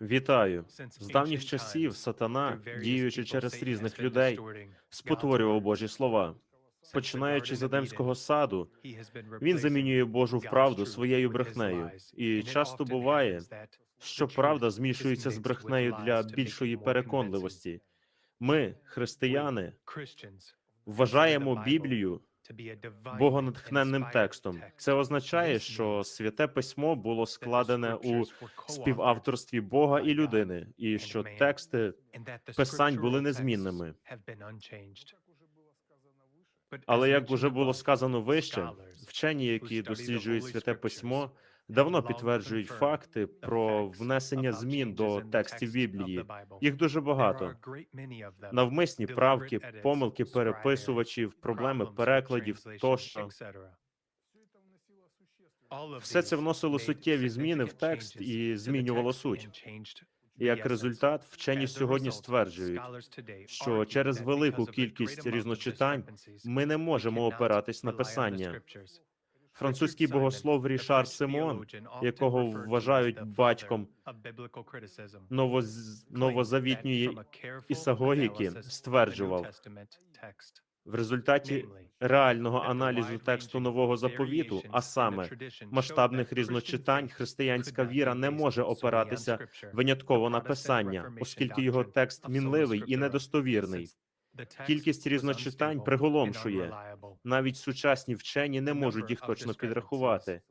Вітаю! З давніх часів сатана, діючи через різних людей, спотворював Божі слова. Починаючи з Едемського саду, він замінює Божу правду своєю брехнею, і часто буває, що правда змішується з брехнею для більшої переконливості. Ми, християни, вважаємо Біблію богонатхненним текстом. Це означає, що святе письмо було складене у співавторстві Бога і людини, і що тексти писань були незмінними. Але як уже було сказано вище, вчені, які досліджують святе письмо, давно підтверджують факти про внесення змін до текстів Біблії. Їх дуже багато. Навмисні правки, помилки переписувачів, проблеми перекладів тощо. Все це вносило суттєві зміни в текст і змінювало суть. Як результат, вчені сьогодні стверджують, що через велику кількість різночитань ми не можемо опиратись на писання. Французький богослов Рішар Симон, якого вважають батьком новоз... новозавітньої ісагогіки, стверджував, в результаті реального аналізу тексту нового заповіту, а саме масштабних різночитань, християнська віра не може опиратися винятково на писання, оскільки його текст мінливий і недостовірний. Кількість різночитань приголомшує. Навіть сучасні вчені не можуть їх точно підрахувати.